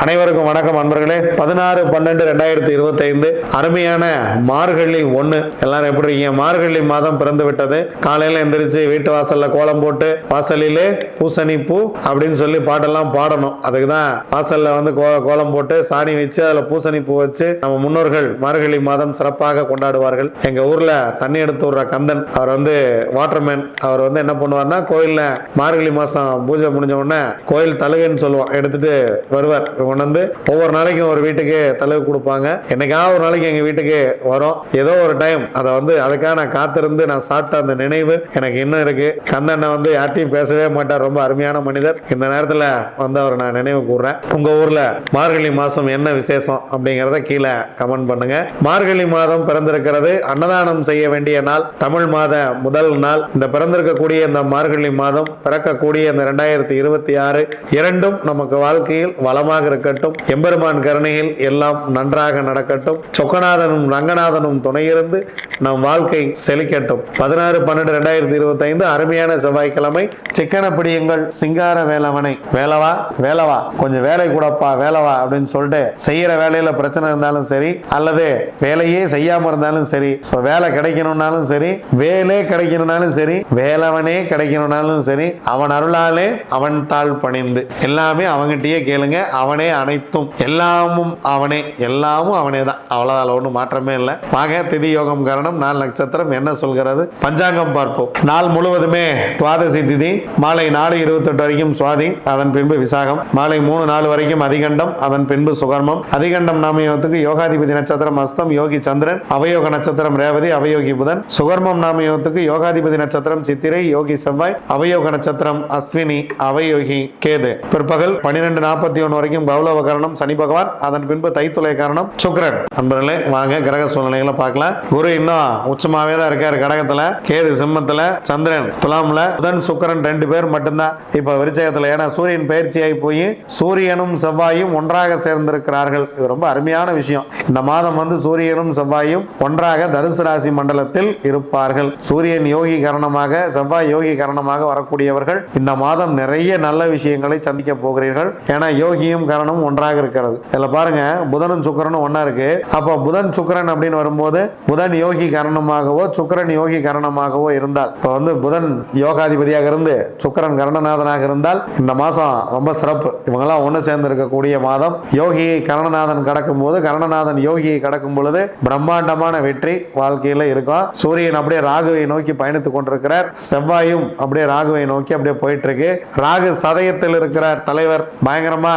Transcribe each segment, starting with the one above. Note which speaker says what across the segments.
Speaker 1: அனைவருக்கும் வணக்கம் அன்பர்களே. பதினாறு பன்னெண்டு ரெண்டாயிரத்தி இருபத்தி ஐந்து அருமையான மார்கழி ஒண்ணு எல்லாரும் எப்படி இருக்கீங்க? மார்கழி மாதம் பிறந்து விட்டது. காலையில எந்திரிச்சு வீட்டு வாசல்ல கோலம் போட்டு வாசலிலே பூசணி பூ அப்படின்னு சொல்லி பாட்டெல்லாம் பாடணும். அதுக்கு தான் வாசல்ல வந்து கோ- கோலம் போட்டு சாணி வச்சு அதுல பூசணி பூ வச்சு நம்ம முன்னோர்கள் மார்கழி மாதம் சிறப்பாக கொண்டாடுவார்கள். எங்க ஊர்ல தண்ணி எடுத்து விடுற கந்தன் அவர் வந்து வாட்டர்மேன். அவர் வந்து என்ன பண்ணுவார்னா கோயில்ல மார்கழி மாசம் பூஜை முடிஞ்ச உடனே கோயில் தழுகுன்னு சொல்லுவோம் எடுத்துட்டு வருவார். கொண்டு வந்து ஒவ்வொரு நாளைக்கும் ஒரு வீட்டுக்கு தழுகு கொடுப்பாங்க. என்னைக்காவது ஒரு நாளைக்கு எங்கள் வீட்டுக்கு வரும். ஏதோ ஒரு டைம் அதை வந்து அதுக்காக நான் காத்திருந்து நான் சாப்பிட்ட அந்த நினைவு எனக்கு இன்னும் இருக்கு. கந்தண்ணன் வந்து யார்ட்டையும் பேசவே மாட்டார். ரொம்ப அருமையான மனிதர். இந்த நேரத்தில் வந்து அவர் நான் நினைவு கூறுறேன் உங்கள் ஊரில் மார்கழி மாதம் என்ன விசேஷம் அப்படிங்கிறத கீழே கமெண்ட் பண்ணுங்க. மார்கழி மாதம் பிறந்திருக்கிறது அன்னதானம் செய்ய வேண்டிய நாள். தமிழ் மாத முதல் நாள். இந்த பிறந்திருக்கக்கூடிய இந்த மார்கழி மாதம் பிறக்கக்கூடிய இந்த ரெண்டாயிரத்தி இருபத்தி ஆறு இரண்டும் நமக்கு வாழ்க்கையில் வளமாக இருக்கட்டும் எம்பெருமான் கருணையில் எல்லாம் நன்றாக நடக்கட்டும். சொக்கநாதனும் ரங்கநாதனும் துணையிருந்து நம் வாழ்க்கை செழிக்கட்டும். பதினாறு பன்னெண்டு ரெண்டாயிரத்தி இருபத்தி ஐந்து அருமையான செவ்வாய்க்கிழமை. சிக்கன பிடியுங்கள் சிங்கார வேலவனை. வேலவா? வேலவா. கொஞ்சம் வேலை கூடப்பா வேலவா அப்படின்னு சொல்லிட்டு செய்யற வேலையில பிரச்சனை இருந்தாலும் சரி அல்லது வேலையே செய்யாம இருந்தாலும் சரி வேலை கிடைக்கணும்னாலும் சரி வேலே கிடைக்கணும்னாலும் சரி வேலவனே கிடைக்கணும்னாலும் சரி அவன் அருளாலே அவன் தாழ் பணிந்து. எல்லாமே அவங்கிட்டயே கேளுங்க அவனே அவனே அனைத்தும் எல்லாமும் அவனே எல்லாமும் அவனே தான் அவ்வளோதான் ஒன்றும் மாற்றமே இல்லை. வாங்க திதி யோகம் காரணம் நாலு நட்சத்திரம் என்ன சொல்கிறது? பஞ்சாங்கம் பார்ப்போம். நாள் முழுவதுமே துவாதசி திதி மாலை நாலு இருபத்தெட்டு வரைக்கும் சுவாதி அதன் பின்பு விசாகம். மாலை மூணு நாலு வரைக்கும் அதிகண்டம் அதன் பின்பு சுகர்மம். அதிகண்டம் நாமயோகத்துக்கு யோகாதிபதி நட்சத்திரம் அஸ்தம் யோகி சந்திரன் அவயோக நட்சத்திரம் ரேவதி அவயோகி புதன். சுகர்மம் நாமயோகத்துக்கு யோகாதிபதி நட்சத்திரம் சித்திரை யோகி செவ்வாய் அவயோக நட்சத்திரம் அஸ்வினி அவயோகி கேது. பிற்பகல் பன்னிரெண்டு நாற்பத்தி ஒன்று வரைக்கும் பௌலவ கரணம் சனி பகவான் அதன் பின்பு தைத்துளை காரணம் சுக்கரன். அன்பர்களே வாங்க கிரக சூழ்நிலைகளை பார்க்கலாம். குரு இன்னும் உச்சமாவே தான் இருக்காரு கடகத்துல. கேது சிம்மத்துல சந்திரன் துலாம்ல. புதன் சுக்கரன் ரெண்டு பேர் மட்டும்தான். இப்ப விருச்சகத்துல ஏன்னா சூரியன் பயிற்சியாகி போய் சூரியனும் செவ்வாயும் ஒன்றாக சேர்ந்திருக்கிறார்கள். இது ரொம்ப அருமையான விஷயம். இந்த மாதம் வந்து சூரியனும் செவ்வாயும் ஒன்றாக தனுசு ராசி மண்டலத்தில் இருப்பார்கள். சூரியன் யோகி காரணமாக செவ்வாய் யோகி காரணமாக வரக்கூடியவர்கள் இந்த மாதம் நிறைய நல்ல விஷயங்களை சந்திக்க போகிறீர்கள். ஏன்னா யோகியும் கரணமும் ஒன்றாக இருக்கிறது. இதில் பாருங்க புதனும் சுக்கரனும் ஒன்றா இருக்கு. அப்போ புதன் சுக்கரன் அப்படின்னு வரும்போது புதன் யோகி கரணமாகவோ சுக்கரன் யோகி கரணமாகவோ இருந்தால் இப்போ வந்து புதன் யோகாதிபதியாக இருந்து சுக்கரன் கரணநாதனாக இருந்தால் இந்த மாதம் ரொம்ப சிறப்பு. இவங்கெல்லாம் ஒன்று சேர்ந்து இருக்கக்கூடிய மாதம். யோகியை கரணநாதன் கடக்கும் போது கரணநாதன் யோகியை கடக்கும் பொழுது பிரம்மாண்டமான வெற்றி வாழ்க்கையில் இருக்கும். சூரியன் அப்படியே ராகுவை நோக்கி பயணித்துக் கொண்டிருக்கிறார். செவ்வாயும் அப்படியே ராகுவை நோக்கி அப்படியே போயிட்டு இருக்கு. ராகு சதயத்தில் இருக்கிற தலைவர். பயங்கரமா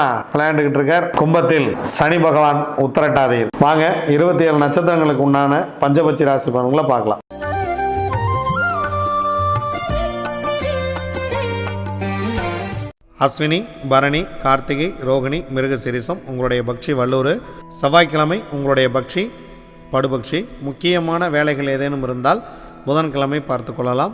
Speaker 1: விளையாண்டுகிட்டு இருக்கார். கும்பத்தில் சனி பகவான் உத்தரட்டாதியில் வாங்க இருபத்தி ஏழு நட்சத்திரங்களுக்கு உண்டான பஞ்சபட்சி ராசி பலன்களை பார்க்கலாம். அஸ்வினி பரணி கார்த்திகை ரோகிணி மிருகசிரிசம் உங்களுடைய பக்ஷி வல்லூர் செவ்வாய்க்கிழமை உங்களுடைய பக்ஷி படுபக்ஷி. முக்கியமான வேலைகள் ஏதேனும் இருந்தால் புதன்கிழமை பார்த்து கொள்ளலாம்.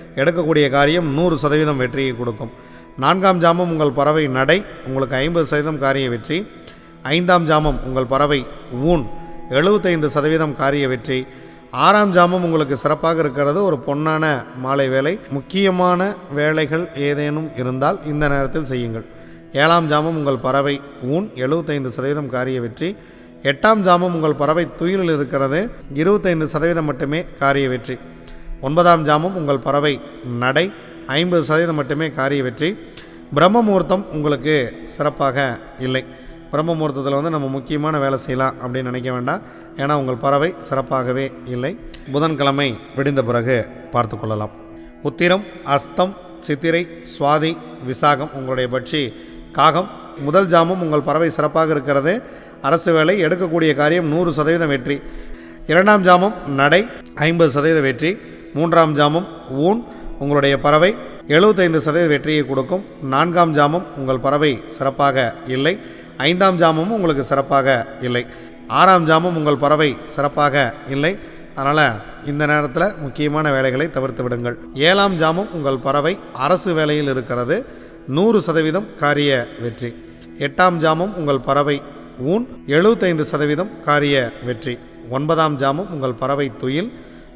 Speaker 1: எடுக்கக்கூடிய காரியம் நூறு சதவீதம் வெற்றியை கொடுக்கும். நான்காம் ஜாமம் உங்கள் பறவை நடை உங்களுக்கு ஐம்பது சதவீதம் காரிய வெற்றி. ஐந்தாம் ஜாமம் உங்கள் பறவை ஊன் எழுபத்தைந்து சதவீதம் காரிய வெற்றி. ஆறாம் ஜாமம் உங்களுக்கு சிறப்பாக இருக்கிறது ஒரு பொன்னான மாலை வேலை. முக்கியமான வேலைகள் ஏதேனும் இருந்தால் இந்த நேரத்தில் செய்யுங்கள். ஏழாம் ஜாமம் உங்கள் பறவை ஊன் எழுபத்தைந்து சதவீதம் காரிய வெற்றி. எட்டாம் ஜாமம் உங்கள் பறவை துயிலில் இருக்கிறது இருபத்தைந்து சதவீதம் மட்டுமே காரிய வெற்றி. ஒன்பதாம் ஜாமம் உங்கள் பறவை நடை. ஐம்பது சதவீதம் மட்டுமே காரிய வெற்றி. பிரம்ம முகூர்த்தம் உங்களுக்கு சிறப்பாக இல்லை. பிரம்ம முகூர்த்தத்தில் வந்து நம்ம முக்கியமான வேலை செய்யலாம் அப்படின்னு நினைக்க வேண்டாம். ஏன்னா உங்கள் பறவை சிறப்பாகவே இல்லை. புதன்கிழமை விடிந்த பிறகு பார்த்து கொள்ளலாம். உத்திரம் அஸ்தம் சித்திரை சுவாதி விசாகம் உங்களுடைய பட்சி காகம். முதல் ஜாமம் உங்கள் பறவை சிறப்பாக இருக்கிறது. அரசு வேலை எடுக்கக்கூடிய காரியம் நூறு சதவீதம் வெற்றி. இரண்டாம் ஜாமம் நடை ஐம்பது சதவீத வெற்றி. மூன்றாம் ஜாமம் ஊன் உங்களுடைய பறவை. எழுபத்தைந்து சதவீத வெற்றியை கொடுக்கும். நான்காம் ஜாமம் உங்கள் பறவை சிறப்பாக இல்லை. ஐந்தாம் ஜாமமும் உங்களுக்கு சிறப்பாக இல்லை. ஆறாம் ஜாமம் உங்கள் பறவை சிறப்பாக இல்லை. அதனால் இந்த நேரத்தில் முக்கியமான வேலைகளை தவிர்த்து விடுங்கள். ஏழாம் ஜாமம் உங்கள் பறவை அரசு வேலையில் இருக்கிறது. நூறு சதவீதம் காரிய வெற்றி. எட்டாம் ஜாமம் உங்கள் பறவை ஊன். எழுபத்தைந்து சதவீதம் காரிய வெற்றி. ஒன்பதாம் ஜாமம் உங்கள் பறவை துயில்.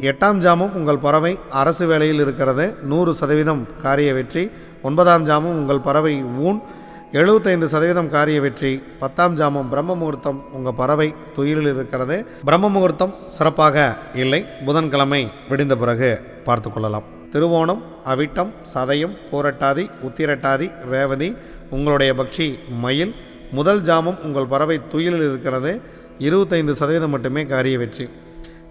Speaker 1: எட்டாம் ஜாமம் உங்கள் பறவை அரசு வேலையில் இருக்கிறது. நூறு சதவீதம் காரிய வெற்றி. ஒன்பதாம் ஜாமும் உங்கள் பறவை ஊன். எழுபத்தைந்து சதவீதம் காரிய வெற்றி. பத்தாம் ஜாமம் பிரம்ம முகூர்த்தம் உங்கள் பறவை துயிலில் இருக்கிறது. பிரம்ம முகூர்த்தம் சிறப்பாக இல்லை. புதன்கிழமை விடிந்த பிறகு பார்த்து கொள்ளலாம். திருவோணம் அவிட்டம் சதயம் போரட்டாதி உத்திரட்டாதி ரேவதி உங்களுடைய பக்ஷி மயில். முதல் ஜாமம் உங்கள் பறவை துயிலில் இருக்கிறது. இருபத்தைந்து சதவீதம் மட்டுமே காரிய வெற்றி.